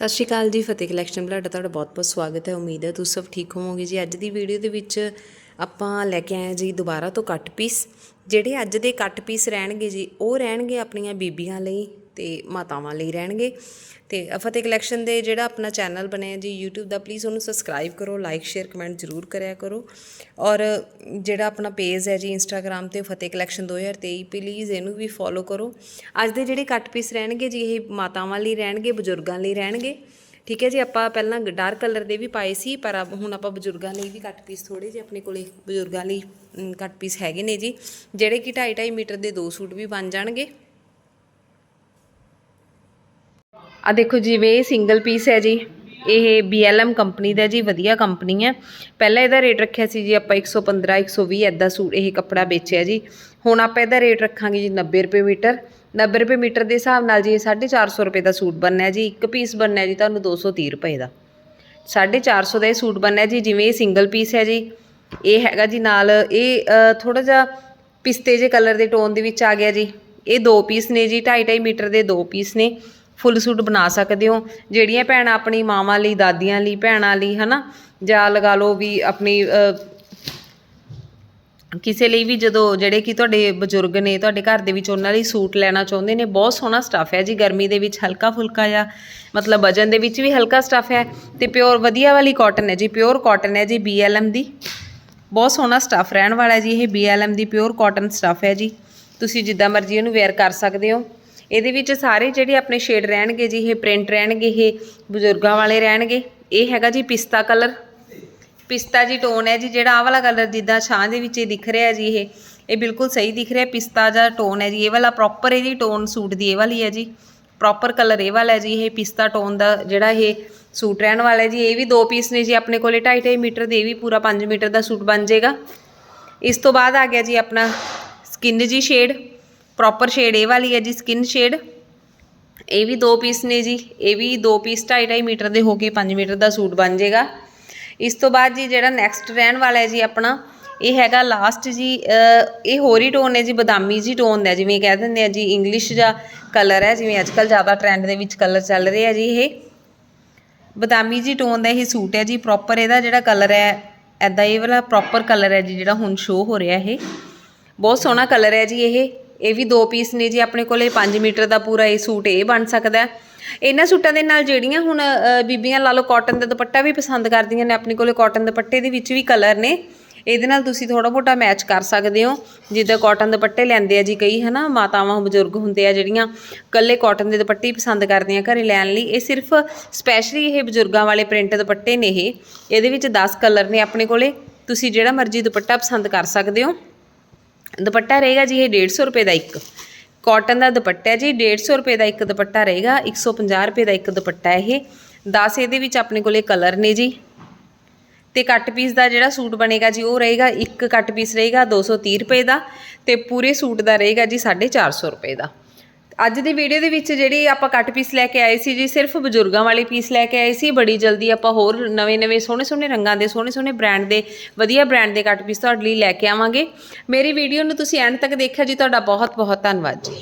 ਸਤਿ ਸ਼੍ਰੀ ਅਕਾਲ ਜੀ, ਫਤਿਹ collection blood, ਤੁਹਾਡਾ ਬਹੁਤ-ਬਹੁਤ ਸਵਾਗਤ ਹੈ। ਉਮੀਦ ਹੈ ਤੁਸੀਂ ਸਭ ਠੀਕ ਹੋਵੋਗੇ ਜੀ। ਅੱਜ ਦੀ ਵੀਡੀਓ ਦੇ ਵਿੱਚ ਆਪਾਂ ਲੈ ਕੇ ਆਏ ਜੀ ਦੁਬਾਰਾ ਤੋਂ ਕੱਟ ਪੀਸ ਜਿਹੜੇ ਅੱਜ ਦੇ ਕੱਟ ਪੀਸ ਰਹਿਣਗੇ ਜੀ, ਉਹ ਰਹਿਣਗੇ ਆਪਣੀਆਂ ਬੀਬੀਆਂ ਲਈ। ਤੇ ਮਾਤਾਵਾਂ ਲਈ ਰਹਿਣਗੇ। ਤੇ ਫਤਿਹ ਕਲੈਕਸ਼ਨ ਦੇ ਜਿਹੜਾ ਆਪਣਾ ਚੈਨਲ ਬਣਿਆ ਜੀ, YouTube ਦਾ ਪਲੀਜ਼ ਉਹਨੂੰ ਸਬਸਕ੍ਰਾਈਬ ਕਰੋ ਲਾਈਕ ਸ਼ੇਅਰ ਕਮੈਂਟ ਜ਼ਰੂਰ ਕਰਿਆ ਕਰੋ। ਔਰ ਜਿਹੜਾ ਆਪਣਾ ਪੇਜ ਹੈ ਜੀ Instagram ਤੇ ਫਤਿਹ ਕਲੈਕਸ਼ਨ 2023 ਪਲੀਜ਼ ਇਹਨੂੰ ਵੀ ਫੋਲੋ ਕਰੋ। ਅੱਜ ਦੇ ਜਿਹੜੇ ਕੱਟ ਪੀਸ ਰਹਿਣਗੇ ਜੀ, ਇਹ ਮਾਤਾਵਾਂ ਲਈ ਰਹਿਣਗੇ, ਬਜ਼ੁਰਗਾਂ ਲਈ ਰਹਿਣਗੇ। ਠੀਕ ਹੈ ਜੀ, ਆਪਾਂ ਪਹਿਲਾਂ ਡਾਰਕ ਕਲਰ ਦੇ ਵੀ ਪਾਏ ਸੀ, ਪਰ ਹੁਣ ਆਪਾਂ ਬਜ਼ੁਰਗਾਂ ਲਈ ਵੀ ਕੱਟ ਪੀਸ ਥੋੜੇ ਜਿਹੇ ਆਪਣੇ ਕੋਲੇ ਬਜ਼ੁਰਗਾਂ ਲਈ ਕੱਟ ਪੀਸ ਹੈਗੇ ਨੇ ਜੀ, ਜਿਹੜੇ ਕਿ 2.5 2.5 ਮੀਟਰ ਦੇ ਦੋ ਸੂਟ ਵੀ ਬਣ ਜਾਣਗੇ। ਆ ਦੇਖੋ ਜਿਵੇਂ ਇਹ ਸਿੰਗਲ ਪੀਸ ਹੈ ਜੀ। ਇਹ BLM ਕੰਪਨੀ ਦਾ ਜੀ, ਵਧੀਆ ਕੰਪਨੀ ਹੈ। ਪਹਿਲਾਂ ਇਹਦਾ ਰੇਟ ਰੱਖਿਆ ਸੀ ਜੀ ਆਪਾਂ 115 120 ਐਦਾਂ ਸੂਟ ਇਹ ਕੱਪੜਾ ਵੇਚਿਆ ਜੀ। ਹੁਣ ਆਪਾਂ ਇਹਦਾ ਰੇਟ ਰੱਖਾਂਗੇ ਜੀ 90 ਰੁਪਏ ਮੀਟਰ। 90 ਰੁਪਏ ਮੀਟਰ ਦੇ ਹਿਸਾਬ ਨਾਲ ਜੀ ਇਹ 450 ਰੁਪਏ ਦਾ ਸੂਟ ਬਣਨਾ ਜੀ। ਇੱਕ ਪੀਸ ਬਣਨਾ ਜੀ ਤੁਹਾਨੂੰ 230 ਰੁਪਏ ਦਾ। 450 ਦਾ ਇਹ ਸੂਟ ਬਣਨਾ ਜੀ, ਜਿਵੇਂ ਇਹ ਸਿੰਗਲ ਪੀਸ ਹੈ ਜੀ। ਇਹ ਹੈਗਾ ਜੀ ਨਾਲ ਇਹ ਥੋੜਾ ਜਿਹਾ ਪਿਸਤੇ ਜੇ ਕਲਰ ਦੇ ਟੋਨ ਦੇ ਵਿੱਚ ਆ ਗਿਆ ਜੀ। ਇਹ ਦੋ ਪੀਸ ਨੇ ਜੀ 2.5 2.5 ਮੀਟਰ ਦੇ ਦੋ ਪੀਸ ਨੇ। ਫੁੱਲ ਸੂਟ ਬਣਾ ਸਕਦੇ ਹੋ। ਜਿਹੜੀਆਂ ਭੈਣਾਂ ਆਪਣੀ ਮਾਵਾਂ ਲਈ, ਦਾਦੀਆਂ ਲਈ, ਭੈਣਾਂ ਲਈ, ਹਨਾ? ਜਾਂ ਲਗਾ ਲਓ ਵੀ ਆਪਣੀ ਕਿਸੇ ਲਈ ਵੀ ਜਦੋਂ ਜਿਹੜੇ ਕਿ ਤੁਹਾਡੇ ਬਜ਼ੁਰਗ ਨੇ, ਤੁਹਾਡੇ ਘਰ ਦੇ ਵਿੱਚ ਉਹਨਾਂ ਲਈ ਸੂਟ ਲੈਣਾ ਚਾਹੁੰਦੇ ਨੇ, ਬਹੁਤ ਸੋਹਣਾ ਸਟੱਫ ਹੈ ਜੀ। ਗਰਮੀ ਦੇ ਵਿੱਚ ਹਲਕਾ ਫੁਲਕਾ ਆ, ਮਤਲਬ ਵਜਨ ਦੇ ਵਿੱਚ ਵੀ ਹਲਕਾ ਸਟੱਫ ਹੈ। ਤੇ ਪਿਓਰ ਵਧੀਆ ਵਾਲੀ ਕਾਟਨ ਹੈ ਜੀ ਪਿਓਰ ਕਾਟਨ ਹੈ ਜੀ BLM ਦੀ। ਬਹੁਤ ਸੋਹਣਾ ਸਟੱਫ ਰਹਿਣ ਵਾਲਾ ਜੀ, ਇਹ BLM ਦੀ ਪਿਓਰ ਕਾਟਨ ਸਟੱਫ ਹੈ ਜੀ। ਤੁਸੀਂ ਜਿੱਦਾਂ ਮਰਜ਼ੀ ਇਹਨੂੰ ਵੇਅਰ ਕਰ ਸਕਦੇ ਹੋ। ਇਹਦੇ ਵਿੱਚ ਸਾਰੇ ਜਿਹੜੇ ਆਪਣੇ ਸ਼ੇਡ ਰਹਿਣਗੇ ਜੀ, ਇਹ ਪ੍ਰਿੰਟ ਰਹਿਣਗੇ, ਇਹ ਬਜ਼ੁਰਗਾਂ ਵਾਲੇ ਰਹਿਣਗੇ। ਇਹ ਹੈਗਾ ਜੀ ਪਿਸਤਾ ਕਲਰ ਪਿਸਤਾ ਜੀ ਟੋਨ ਹੈ ਜੀ, ਜਿਹੜਾ ਆਹ ਵਾਲਾ ਕਲਰ ਜਿੱਦਾਂ ਛਾਂ ਦੇ ਵਿੱਚ ਇਹ ਦਿਖ ਰਿਹਾ ਜੀ ਇਹ। ਇਹ ਬਿਲਕੁਲ ਸਹੀ ਦਿਖ ਰਿਹਾ, ਪਿਸਤਾ ਜਾਂ ਟੋਨ ਹੈ ਜੀ। ਇਹ ਵਾਲਾ ਪ੍ਰੋਪਰ ਇਹਦੀ ਟੋਨ ਸੂਟ ਦੀ ਇਹ ਵਾਲੀ ਹੈ ਜੀ। ਪ੍ਰੋਪਰ ਕਲਰ ਇਹ ਵਾਲਾ ਹੈ ਜੀ, ਇਹ ਪਿਸਤਾ ਟੋਨ ਦਾ ਜਿਹੜਾ ਇਹ ਸੂਟ ਰਹਿਣ ਵਾਲਾ ਜੀ। ਇਹ ਵੀ ਦੋ ਪੀਸ ਨੇ ਜੀ, ਆਪਣੇ ਕੋਲੇ 2.5 ਮੀਟਰ ਦੇ, ਇਹ ਵੀ ਪੂਰਾ 5 ਮੀਟਰ ਦਾ ਸੂਟ ਬਣ ਜਾਏਗਾ। ਇਸ ਤੋਂ ਬਾਅਦ ਆ ਗਿਆ ਜੀ ਆਪਣਾ ਸਕਿਨ ਜੀ ਸ਼ੇਡ ਪ੍ਰੋਪਰ ਸ਼ੇਡ ਇਹ ਵਾਲੀ ਹੈ ਜੀ ਸਕਿਨ ਸ਼ੇਡ ਇਹ ਵੀ ਦੋ ਪੀਸ ਨੇ ਜੀ, ਇਹ ਵੀ ਦੋ ਪੀਸ 2.5 ਮੀਟਰ ਦੇ ਹੋ ਕੇ 5 ਮੀਟਰ ਦਾ ਸੂਟ ਬਣ ਜਾਏਗਾ ਇਸ ਤੋਂ ਬਾਅਦ ਜੀ ਜਿਹੜਾ ਨੈਕਸਟ ਰਹਿਣ ਵਾਲਾ ਹੈ ਜੀ ਆਪਣਾ, ਇਹ ਹੈਗਾ ਲਾਸਟ ਜੀ ਇਹ ਹੋਰ ਹੀ ਟੋਨ ਹੈ ਜੀ, ਬਦਾਮੀ ਜੀ ਟੋਨ ਦਾ ਜਿਵੇਂ ਕਹਿ ਦਿੰਦੇ ਆ ਜੀ ਇੰਗਲਿਸ਼ ਜਾਂ ਕਲਰ ਹੈ, ਜਿਵੇਂ ਅੱਜ ਕੱਲ ਜ਼ਿਆਦਾ ਟ੍ਰੈਂਡ ਦੇ ਵਿੱਚ ਕਲਰ ਚੱਲ ਰਹੇ ਆ ਜੀ ਇਹ। ਬਦਾਮੀ ਜੀ ਟੋਨ ਦਾ ਇਹ ਸੂਟ ਹੈ ਜੀ ਪ੍ਰੋਪਰ ਇਹਦਾ ਜਿਹੜਾ ਕਲਰ ਹੈ ਐਦਾਂ ਇਹ ਵਾਲਾ ਪ੍ਰੋਪਰ ਕਲਰ ਹੈ ਜੀ, ਜਿਹੜਾ ਹੁਣ ਸ਼ੋ ਹੋ ਰਿਹਾ ਇਹ। ਬਹੁਤ ਸੋਹਣਾ ਕਲਰ ਹੈ ਜੀ ਇਹ। ਇਹ ਵੀ ਦੋ ਪੀਸ ਨੇ ਜੀ, ਆਪਣੇ ਕੋਲੇ 5 ਮੀਟਰ ਦਾ ਪੂਰਾ ਇਹ ਸੂਟ ਇਹ ਬਣ ਸਕਦਾ ਹੈ। ਇਹਨਾਂ ਸੂਟਾਂ ਦੇ ਨਾਲ ਜਿਹੜੀਆਂ ਹੁਣ ਬੀਬੀਆਂ ਲਾ ਲਓ ਕਾਟਨ ਦਾ ਦੁਪੱਟਾ ਵੀ ਪਸੰਦ ਕਰਦੀਆਂ ਨੇ, ਆਪਣੇ ਕੋਲੇ ਕਾਟਨ ਦੁਪੱਟੇ ਦੇ ਵਿੱਚ ਵੀ ਕਲਰ ਨੇ। ਇਹਦੇ ਨਾਲ ਤੁਸੀਂ ਥੋੜਾ ਮੋਟਾ ਮੈਚ ਕਰ ਸਕਦੇ ਹੋ। ਜਿੱਦਾਂ ਕਾਟਨ ਦੁਪੱਟੇ ਲੈਂਦੇ ਆ ਜੀ ਕਈ, ਹਨਾ, ਮਾਤਾਵਾਂ ਬਜ਼ੁਰਗ ਹੁੰਦੇ ਆ ਜਿਹੜੀਆਂ ਕੱਲੇ ਕਾਟਨ ਦੇ ਦੁਪੱਟੇ ਹੀ ਪਸੰਦ ਕਰਦੀਆਂ ਘਰੇ ਲੈਣ ਲਈ। ਇਹ ਸਿਰਫ ਸਪੈਸ਼ਲੀ ਇਹ ਬਜ਼ੁਰਗਾਂ ਵਾਲੇ ਪ੍ਰਿੰਟ ਦੁਪੱਟੇ ਨੇ ਇਹ। ਇਹਦੇ ਵਿੱਚ 10 ਕਲਰ ਨੇ ਆਪਣੇ ਕੋਲੇ। ਤੁਸੀਂ ਜਿਹੜਾ ਮਰਜ਼ੀ ਦੁਪੱਟਾ ਪਸੰਦ ਕਰ ਸਕਦੇ ਹੋ। ਦੁਪੱਟਾ ਰਹੇਗਾ ਜੀ ਇਹ 150 ਰੁਪਏ ਦਾ ਇੱਕ। ਕਾਟਨ ਦਾ ਦੁਪੱਟਾ ਹੈ ਜੀ 150 ਰੁਪਏ ਦਾ ਇੱਕ ਦੁਪੱਟਾ ਰਹੇਗਾ 150 ਰੁਪਏ ਦਾ ਇੱਕ ਦੁਪੱਟਾ ਇਹ। 10 ਇਹਦੇ ਵਿੱਚ ਆਪਣੇ ਕੋਲੇ ਕਲਰ ਨੇ ਜੀ। ਤੇ ਕੱਟ ਪੀਸ ਦਾ ਜਿਹੜਾ ਸੂਟ ਬਣੇਗਾ ਜੀ, ਉਹ ਰਹੇਗਾ, ਇੱਕ ਕੱਟ ਪੀਸ ਰਹੇਗਾ 230 ਰੁਪਏ ਦਾ ਤੇ ਪੂਰੇ ਸੂਟ ਦਾ ਰਹੇਗਾ ਜੀ 450 ਰੁਪਏ ਦਾ। ਅੱਜ ਦੀ ਵੀਡੀਓ ਦੇ ਵਿੱਚ ਜਿਹੜੀ ਆਪਾਂ ਕੱਟ ਪੀਸ ਲੈ ਕੇ ਆਏ ਸੀ ਜੀ, ਸਿਰਫ ਬਜ਼ੁਰਗਾਂ ਵਾਲੇ ਪੀਸ ਲੈ ਕੇ ਆਏ ਸੀ। ਬੜੀ ਜਲਦੀ ਆਪਾਂ ਹੋਰ ਨਵੇਂ-ਨਵੇਂ ਸੋਹਣੇ-ਸੋਹਣੇ ਰੰਗਾਂ ਦੇ ਸੋਹਣੇ-ਸੋਹਣੇ ਬ੍ਰਾਂਡ ਦੇ, ਵਧੀਆ ਬ੍ਰਾਂਡ ਦੇ ਕੱਟ ਪੀਸ ਤੁਹਾਡੇ ਲਈ ਲੈ ਕੇ ਆਵਾਂਗੇ। ਮੇਰੀ ਵੀਡੀਓ ਨੂੰ ਤੁਸੀਂ ਐਂਡ ਤੱਕ ਦੇਖਿਆ ਜੀ, ਤੁਹਾਡਾ ਬਹੁਤ-ਬਹੁਤ ਧੰਨਵਾਦ ਜੀ।